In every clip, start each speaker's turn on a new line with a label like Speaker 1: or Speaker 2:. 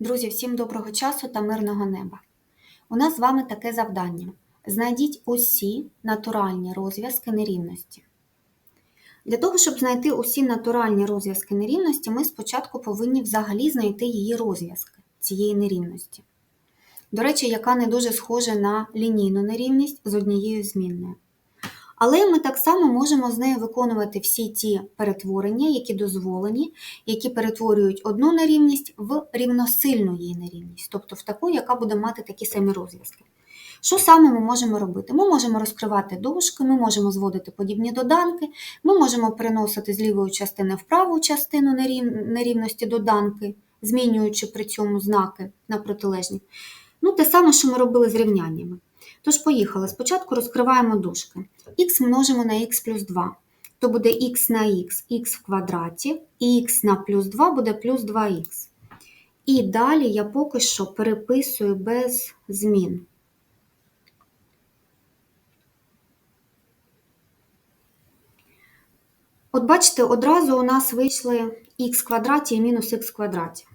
Speaker 1: Друзі, всім доброго часу та мирного неба! У нас з вами таке завдання. Знайдіть усі натуральні розв'язки нерівності. Для того, щоб знайти усі натуральні розв'язки нерівності, ми спочатку повинні взагалі знайти її розв'язки цієї нерівності. До речі, яка не дуже схожа на лінійну нерівність з однією змінною. Але ми так само можемо з нею виконувати всі ті перетворення, які дозволені, які перетворюють одну нерівність в рівносильну її нерівність, тобто в таку, яка буде мати такі самі розв'язки. Що саме ми можемо робити? Ми можемо розкривати дужки, ми можемо зводити подібні доданки, ми можемо переносити з лівої частини в праву частину нерівності доданки, змінюючи при цьому знаки на протилежні. Ну, те саме, що ми робили з рівняннями. Тож, поїхали. Спочатку розкриваємо дужки. х множимо на х плюс 2. То буде х на х, х в квадраті, і х на плюс 2 буде плюс 2х. І далі я поки що переписую без змін. От бачите, одразу у нас вийшли х квадраті і мінус х квадраті.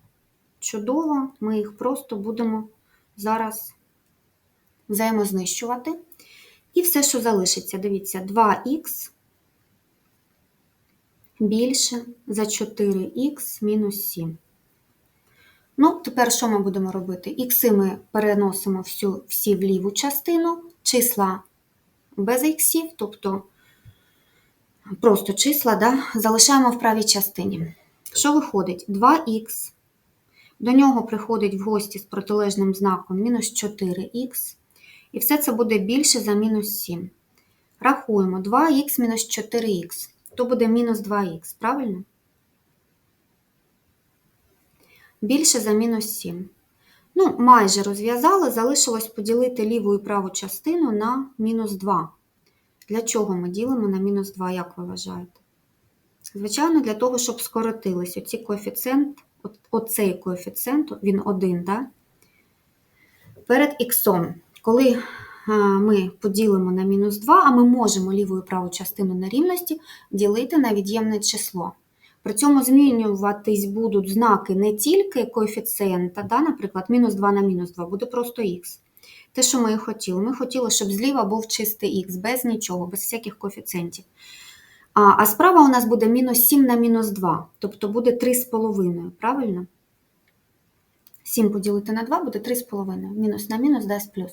Speaker 1: Чудово, ми їх просто будемо зараз взаємознищувати. І все, що залишиться, дивіться, 2х більше за 4х мінус 7. Ну, тепер що ми будемо робити? Ікси ми переносимо всю, всі в ліву частину, числа без іксів, тобто просто числа, да, залишаємо в правій частині. Що виходить? 2х, до нього приходить в гості з протилежним знаком мінус 4х. І все це буде більше за мінус 7. Рахуємо 2х мінус 4х. То буде мінус 2х, правильно? Більше за мінус 7. Ну, майже розв'язали, залишилось поділити ліву і праву частину на мінус 2. Для чого ми ділимо на мінус 2, як ви вважаєте? Звичайно, для того, щоб скоротились оці коефіцієнт, оцей коефіцієнт, він 1, да? перед х. Коли ми поділимо на мінус 2, а ми можемо ліву і праву частину нерівності ділити на від'ємне число. При цьому змінюватись будуть знаки не тільки коефіцієнта, да, наприклад, мінус 2 на мінус 2 буде просто х. Те, що ми і хотіли. Ми хотіли, щоб зліва був чистий х, без нічого, без всяких коефіцієнтів. А а справа у нас буде мінус 7 на мінус 2, тобто буде 3,5, правильно? 7 поділити на 2 буде 3,5. Мінус на мінус дасть плюс.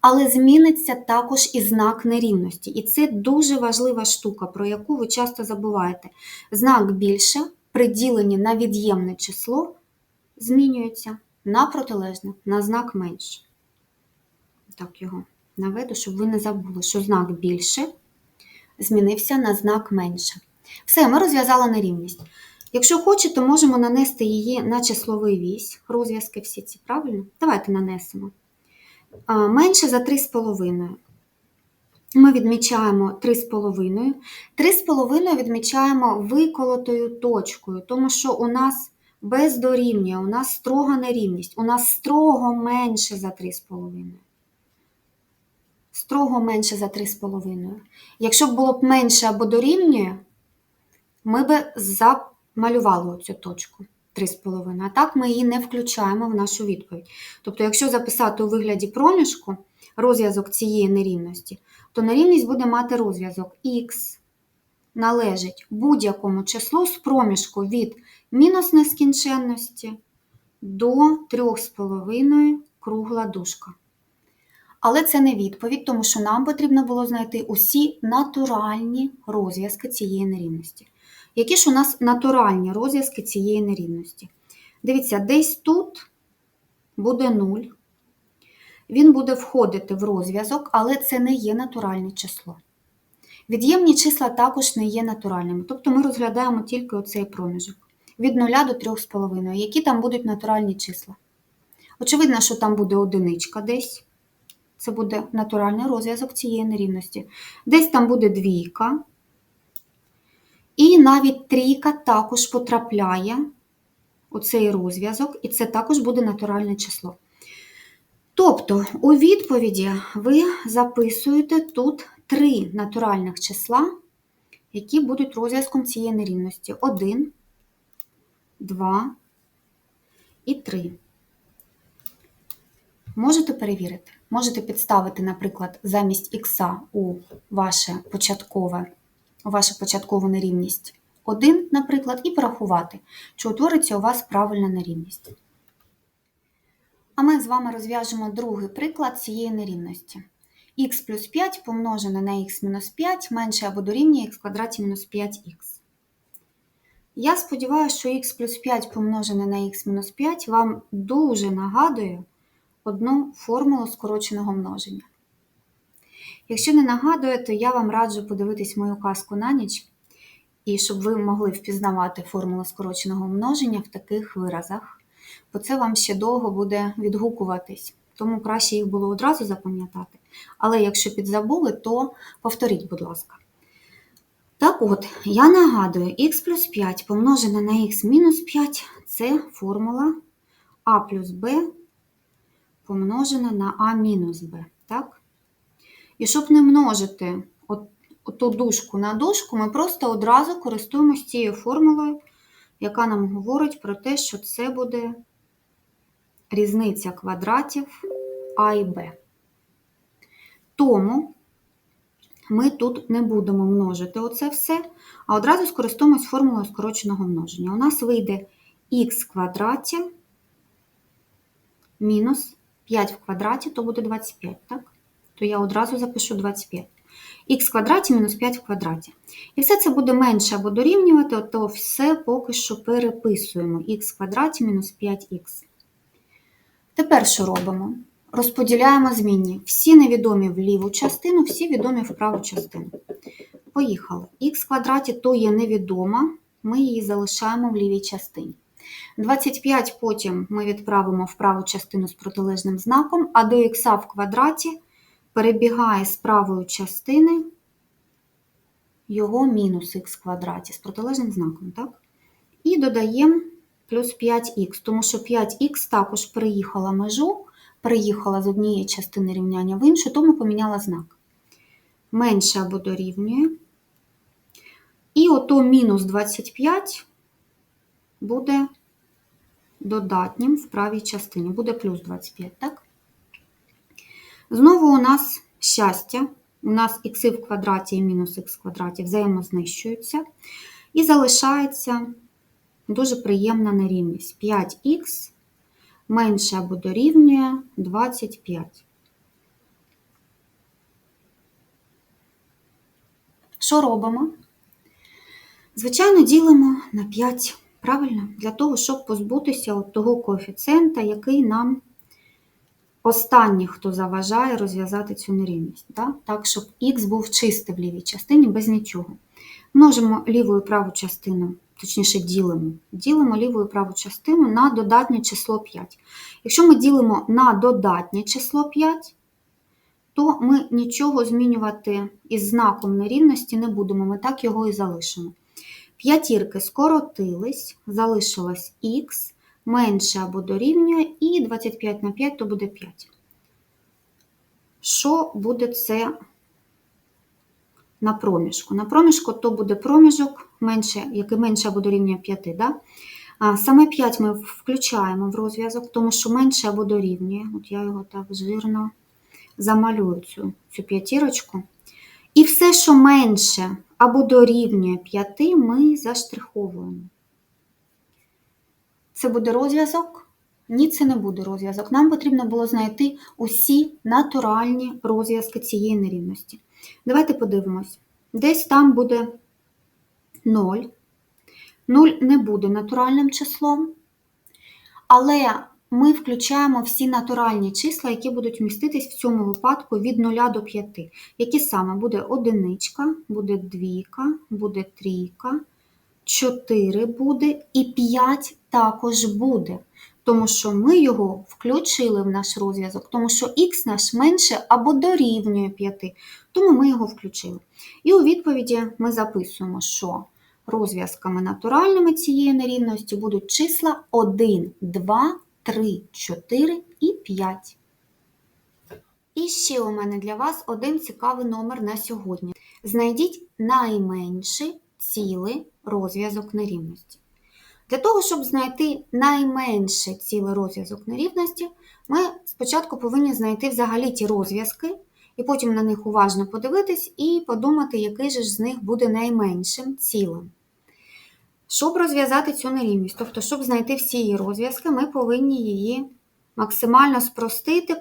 Speaker 1: Але зміниться також і знак нерівності. І це дуже важлива штука, про яку ви часто забуваєте. Знак більше при діленні на від'ємне число змінюється на протилежне, на знак менше. Так, його наведу, щоб ви не забули, що знак більше змінився на знак менше. Все, ми розв'язали нерівність. Якщо хочете, можемо нанести її на числовий вісь, розв'язки всі ці, правильно? Давайте нанесемо. Менше за 3,5. Ми відмічаємо 3,5. 3,5 відмічаємо виколотою точкою, тому що у нас без дорівнює, у нас строга нерівність, у нас строго менше за 3,5. Строго менше за 3,5. Якщо б було б менше або дорівнює, ми б за малювали оцю точку 3,5, а так ми її не включаємо в нашу відповідь. Тобто, якщо записати у вигляді проміжку розв'язок цієї нерівності, то нерівність буде мати розв'язок х належить будь-якому числу з проміжку від мінус нескінченності до 3,5 кругла дужка. Але це не відповідь, тому що нам потрібно було знайти усі натуральні розв'язки цієї нерівності. Які ж у нас натуральні розв'язки цієї нерівності? Дивіться, десь тут буде 0. Він буде входити в розв'язок, але це не є натуральне число. Від'ємні числа також не є натуральними, тобто ми розглядаємо тільки оцей проміжок від 0 до 3,5. Які там будуть натуральні числа? Очевидно, що там буде одиничка десь. Це буде натуральний розв'язок цієї нерівності. Десь там буде двійка. І навіть трійка також потрапляє у цей розв'язок, і це також буде натуральне число. Тобто, у відповіді ви записуєте тут три натуральних числа, які будуть розв'язком цієї нерівності: 1, 2 і 3. Можете перевірити. Можете підставити, наприклад, замість х у ваше початкове, вашу початкову нерівність 1, наприклад, і порахувати, чи утвориться у вас правильна нерівність. А ми з вами розв'яжемо другий приклад цієї нерівності. х плюс 5 помножене на х мінус 5 менше або дорівнює х квадраті мінус 5х. Я сподіваюся, що х плюс 5 помножене на х мінус 5 вам дуже нагадує одну формулу скороченого множення. Якщо не нагадує, то я вам раджу подивитись мою казку на ніч, і щоб ви могли впізнавати формулу скороченого множення в таких виразах, бо це вам ще довго буде відгукуватись, тому краще їх було одразу запам'ятати. Але якщо підзабули, то повторіть, будь ласка. Так от, я нагадую, х плюс 5 помножене на х мінус 5 це формула а плюс b помножене на а мінус b. Так? І щоб не множити от, оту дужку на дужку, ми просто одразу користуємося цією формулою, яка нам говорить про те, що це буде різниця квадратів а і b. Тому ми тут не будемо множити оце все, а одразу скористаємось формулою скороченого множення. У нас вийде х квадраті мінус 5 в квадраті, то буде 25, так? То я одразу запишу 25. х квадраті мінус 5 в квадраті. І все це буде менше або дорівнювати, то все поки що переписуємо х квадраті мінус 5х. Тепер що робимо? Розподіляємо змінні. Всі невідомі в ліву частину, всі відомі в праву частину. Поїхали. Х квадраті то є невідома, ми її залишаємо в лівій частині. 25 потім ми відправимо в праву частину з протилежним знаком, а до х в квадраті перебігає з правої частини його мінус х квадраті з протилежним знаком. так? І додаємо плюс 5х, тому що 5х також переїхала межу, переїхала з однієї частини рівняння в іншу, тому поміняла знак. Менше або дорівнює. І ото мінус 25 буде додатнім в правій частині, буде плюс 25, так? Знову у нас щастя, у нас х в квадраті і мінус х в квадраті взаємознищуються. І залишається дуже приємна нерівність. 5х менше або дорівнює 25. Що робимо? Звичайно, ділимо на 5, правильно? Для того, щоб позбутися от того коефіцієнта, який нам останній, хто заважає розв'язати цю нерівність. Так? так, щоб х був чистий в лівій частині без нічого. Множимо ліву і праву частину, точніше ділимо. Ділимо ліву і праву частину на додатнє число 5. Якщо ми ділимо на додатнє число 5, то ми нічого змінювати із знаком нерівності не будемо, ми так його і залишимо. П'ятірки скоротились, залишилось х, менше або дорівнює, і 25 на 5 то буде 5. Що буде це на проміжку? На проміжку то буде проміжок, менше, який менше або дорівнює 5. Да? А, Саме 5 ми включаємо в розв'язок, тому що менше або дорівнює. От я його так жирно замалюю цю, цю п'ятірочку. І все, що менше або дорівнює 5, ми заштриховуємо. Це буде розв'язок? Ні, це не буде розв'язок. Нам потрібно було знайти усі натуральні розв'язки цієї нерівності. Давайте подивимось. Десь там буде 0. 0 не буде натуральним числом, але ми включаємо всі натуральні числа, які будуть міститись в цьому випадку від 0 до 5. Які саме буде одиничка, буде двійка, буде трійка, 4 буде і 5 також буде. Тому що ми його включили в наш розв'язок, тому що х наш менше або дорівнює 5, тому ми його включили. І у відповіді ми записуємо, що розв'язками натуральними цієї нерівності будуть числа 1, 2, 3, 4 і 5. І ще у мене для вас один цікавий номер на сьогодні. Знайдіть найменший цілий розв'язок нерівності. Для того, щоб знайти найменше цілий розв'язок нерівності, ми спочатку повинні знайти взагалі ті розв'язки, і потім на них уважно подивитись і подумати, який же з них буде найменшим цілим. Щоб розв'язати цю нерівність, тобто, щоб знайти всі її розв'язки, ми повинні її максимально спростити,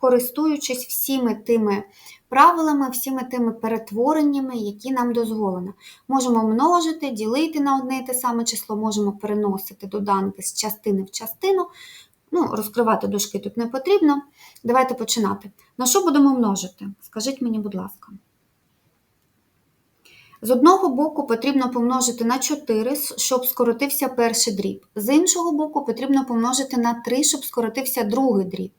Speaker 1: користуючись всіми тими правилами, всіми тими перетвореннями, які нам дозволено. Можемо множити, ділити на одне і те саме число, можемо переносити доданки з частини в частину. Ну, розкривати дужки тут не потрібно. Давайте починати. На що будемо множити? Скажіть мені, будь ласка. З одного боку потрібно помножити на 4, щоб скоротився перший дріб. З іншого боку потрібно помножити на 3, щоб скоротився другий дріб.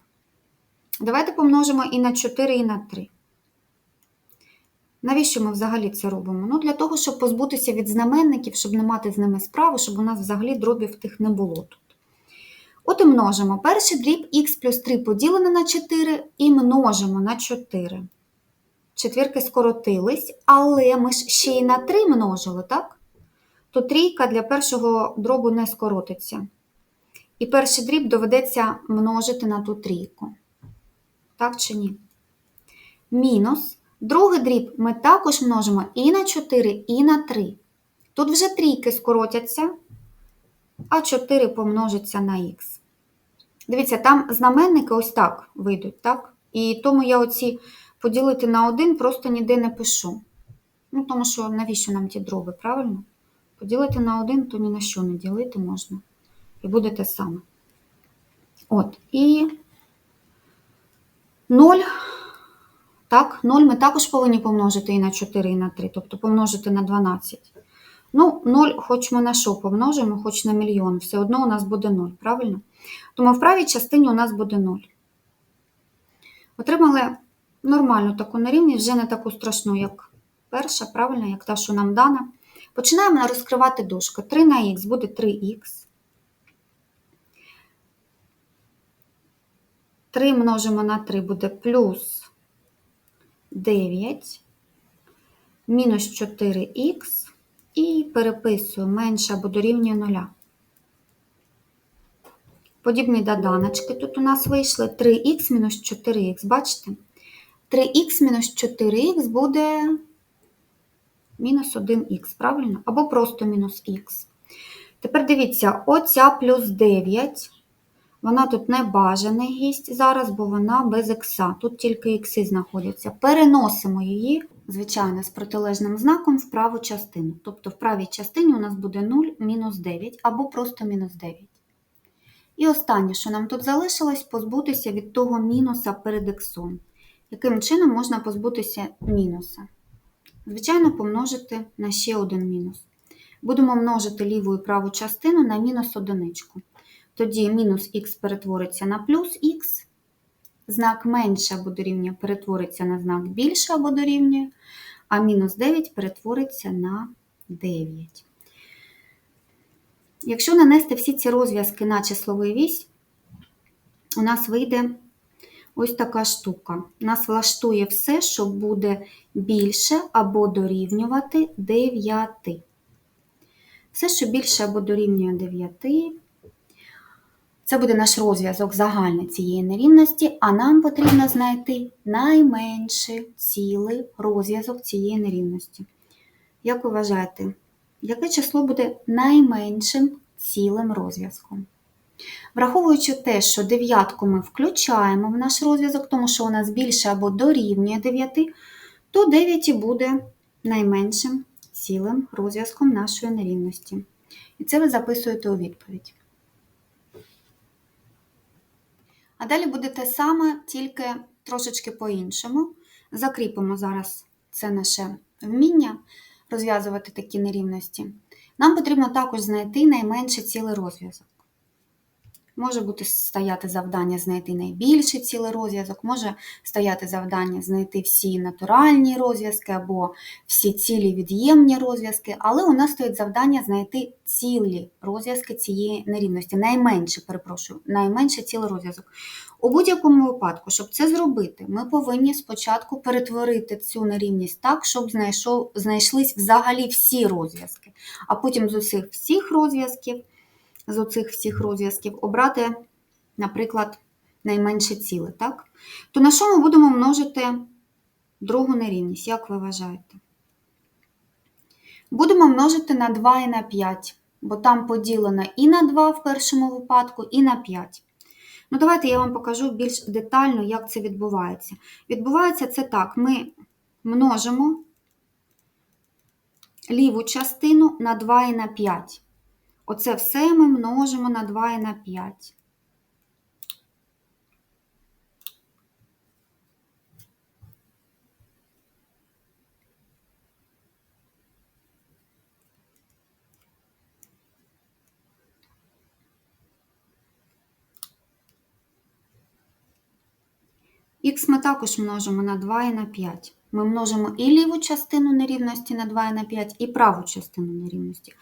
Speaker 1: Давайте помножимо і на 4, і на 3. Навіщо ми взагалі це робимо? Ну, для того, щоб позбутися від знаменників, щоб не мати з ними справи, щоб у нас взагалі дробів тих не було тут. От і множимо. Перший дріб х плюс 3 поділене на 4 і множимо на 4. Четвірки скоротились, але ми ж ще й на 3 множили, так? То трійка для першого дробу не скоротиться. І перший дріб доведеться множити на ту трійку. Так чи ні? Мінус. Другий дріб ми також множимо і на 4, і на 3. Тут вже трійки скоротяться, а 4 помножиться на х. Дивіться, там знаменники ось так вийдуть, так? І тому я оці поділити на 1 просто ніде не пишу. Ну, тому що навіщо нам ті дроби, правильно? Поділити на 1, то ні на що не ділити можна. І буде те саме. От, і 0. Так, 0 ми також повинні помножити і на 4, і на 3, тобто помножити на 12. Ну, 0, хоч ми на що помножимо, хоч на мільйон, все одно у нас буде 0, правильно? Тому в правій частині у нас буде 0. Отримали нормальну таку нерівність, вже не таку страшну, як перша, правильно, як та, що нам дана. Починаємо розкривати дужку. 3 на х буде 3х. 3 множимо на 3 буде плюс 9, мінус 4х і переписую менше або дорівнює 0. Подібні доданочки тут у нас вийшли 3х мінус 4х, бачите? 3х мінус 4х буде мінус 1х, правильно? Або просто мінус х. Тепер дивіться, оця плюс 9, вона тут не бажаний гість зараз, бо вона без х. Тут тільки ікси знаходяться. Переносимо її, звичайно, з протилежним знаком в праву частину. Тобто в правій частині у нас буде 0 мінус 9 або просто мінус 9. І останнє, що нам тут залишилось, позбутися від того мінуса перед іксом. Яким чином можна позбутися мінуса? Звичайно, помножити на ще один мінус. Будемо множити ліву і праву частину на мінус одиничку. Тоді мінус х перетвориться на плюс х, знак менше або дорівнює перетвориться на знак більше або дорівнює, а мінус 9 перетвориться на 9. Якщо нанести всі ці розв'язки на числовий вісь, у нас вийде ось така штука. Нас влаштує все, що буде більше або дорівнювати 9. Все, що більше або дорівнює 9, це буде наш розв'язок загальний цієї нерівності, а нам потрібно знайти найменший цілий розв'язок цієї нерівності. Як ви вважаєте, яке число буде найменшим цілим розв'язком? Враховуючи те, що дев'ятку ми включаємо в наш розв'язок, тому що у нас більше або дорівнює 9, то 9 і буде найменшим цілим розв'язком нашої нерівності. І це ви записуєте у відповідь. А далі буде те саме, тільки трошечки по-іншому. Закріпимо зараз це наше вміння розв'язувати такі нерівності. Нам потрібно також знайти найменший цілий розв'язок. Може бути стояти завдання знайти найбільший цілий розв'язок, може стояти завдання знайти всі натуральні розв'язки або всі цілі від'ємні розв'язки, але у нас стоїть завдання знайти цілі розв'язки цієї нерівності, найменше, перепрошую, найменше цілий розв'язок. У будь-якому випадку, щоб це зробити, ми повинні спочатку перетворити цю нерівність так, щоб знайшов, знайшлись взагалі всі розв'язки, а потім з усіх всіх розв'язків з оцих всіх розв'язків обрати, наприклад, найменше ціле, так? То на що ми будемо множити другу нерівність, як ви вважаєте? Будемо множити на 2 і на 5, бо там поділено і на 2 в першому випадку, і на 5. Ну, давайте я вам покажу більш детально, як це відбувається. Відбувається це так: ми множимо ліву частину на 2 і на 5. Оце все ми множимо на 2 і на 5. Х ми також множимо на 2 і на 5. Ми множимо і ліву частину нерівності на 2 і на 5, і праву частину нерівності.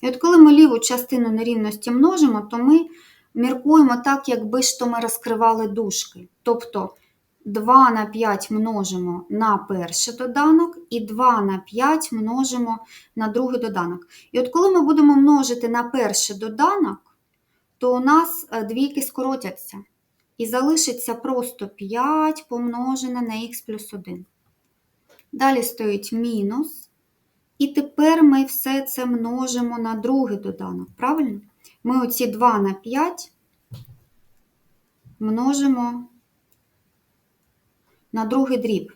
Speaker 1: І от коли ми ліву частину нерівності множимо, то ми міркуємо так, якби то ми розкривали дужки. Тобто 2 на 5 множимо на перший доданок, і 2 на 5 множимо на другий доданок. І от коли ми будемо множити на перший доданок, то у нас е, двійки скоротяться. І залишиться просто 5 помножене на х плюс 1. Далі стоїть мінус. І тепер ми все це множимо на другий доданок, правильно? Ми оці 2 на 5 множимо на другий дріб.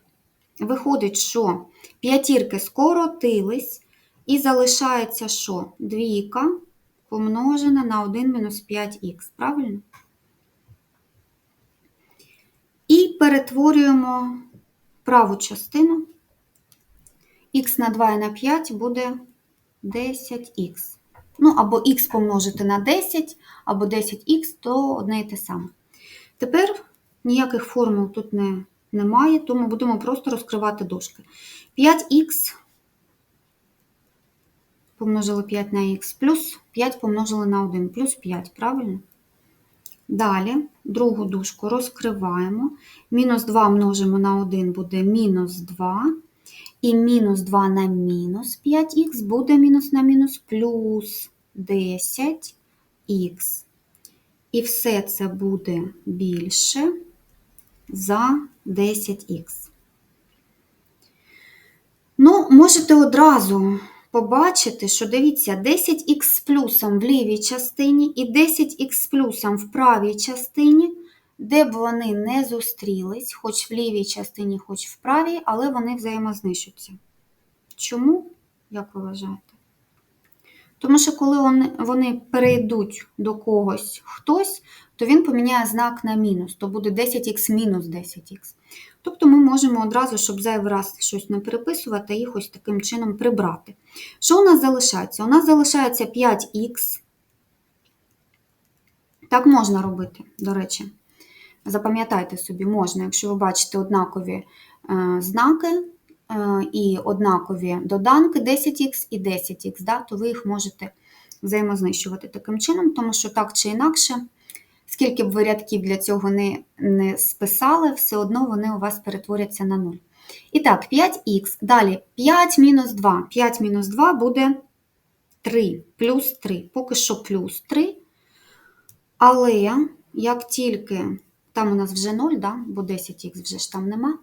Speaker 1: Виходить, що п'ятірки скоротились, і залишається що? Двійка помножена на 1 мінус 5х, правильно? І перетворюємо праву частину. Х на 2 і на 5 буде 10х. Ну, або х помножити на 10, або 10х, то одне і те саме. Тепер ніяких формул тут не, немає, тому будемо просто розкривати дужки. 5х помножили 5 на х, плюс 5 помножили на 1, плюс 5, правильно? Далі другу дужку розкриваємо. Мінус 2 множимо на 1 буде мінус 2. І мінус 2 на мінус 5х буде мінус на мінус плюс 10х. І все це буде більше за 10х. Ну, можете одразу побачити, що дивіться, 10х з плюсом в лівій частині і 10х з плюсом в правій частині, де б вони не зустрілись, хоч в лівій частині, хоч в правій, але вони взаємознищуються. Чому, як ви вважаєте? Тому що коли вони перейдуть до когось хтось, то він поміняє знак на мінус, то буде 10х мінус 10х. Тобто ми можемо одразу, щоб зайвий раз щось не переписувати, їх ось таким чином прибрати. Що у нас залишається? У нас залишається 5х. Так можна робити, до речі. Запам'ятайте собі, можна, якщо ви бачите однакові е, знаки е, і однакові доданки 10х і 10х, да, то ви їх можете взаємознищувати таким чином, тому що так чи інакше. Скільки б ви рядків для цього не, не списали, все одно вони у вас перетворяться на 0. І так, 5х. Далі 5 мінус 2. 5 мінус 2 буде 3, плюс 3. Поки що плюс 3. Але як тільки, там у нас вже 0, да? бо 10х вже ж там нема.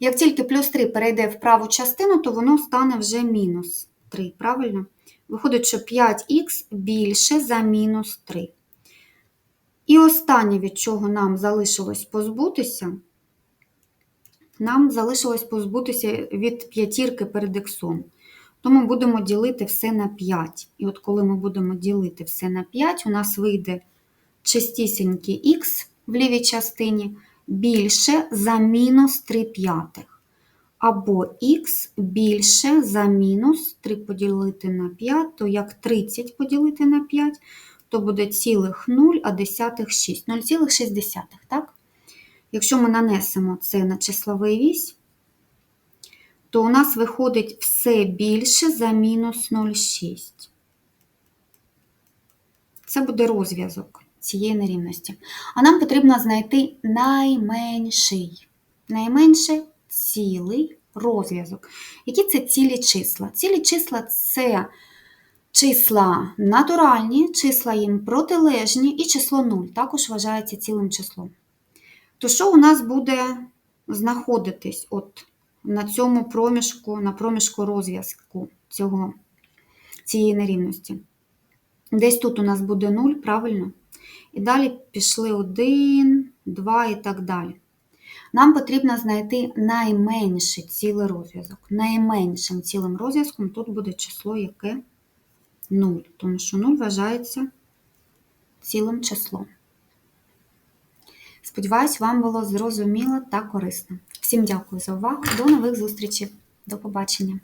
Speaker 1: Як тільки плюс 3 перейде в праву частину, то воно стане вже мінус 3, правильно? Виходить, що 5х більше за мінус 3. І останнє, від чого нам залишилось позбутися, нам залишилось позбутися від п'ятірки перед іксом. Тому будемо ділити все на 5. І от коли ми будемо ділити все на 5, у нас вийде чистісінький х в лівій частині більше за мінус 3 п'ятих. Або х більше за мінус 3 поділити на 5, то як 30 поділити на 5, то буде цілих 0,6. 0,6, так? Якщо ми нанесемо це на числовий вісь, то у нас виходить все більше за мінус 0,6. Це буде розв'язок цієї нерівності. А нам потрібно знайти найменший. Найменше цілий розв'язок. Які це цілі числа? Цілі числа це числа натуральні, числа їм протилежні, і число 0 також вважається цілим числом. То що у нас буде знаходитись от на цьому проміжку, на проміжку розв'язку цього, цієї нерівності? Десь тут у нас буде 0, правильно? І далі пішли 1, 2 і так далі. Нам потрібно знайти найменший цілий розв'язок. Найменшим цілим розв'язком тут буде число яке 0, тому що 0 вважається цілим числом. Сподіваюсь, вам було зрозуміло та корисно. Всім дякую за увагу. До нових зустрічей. До побачення!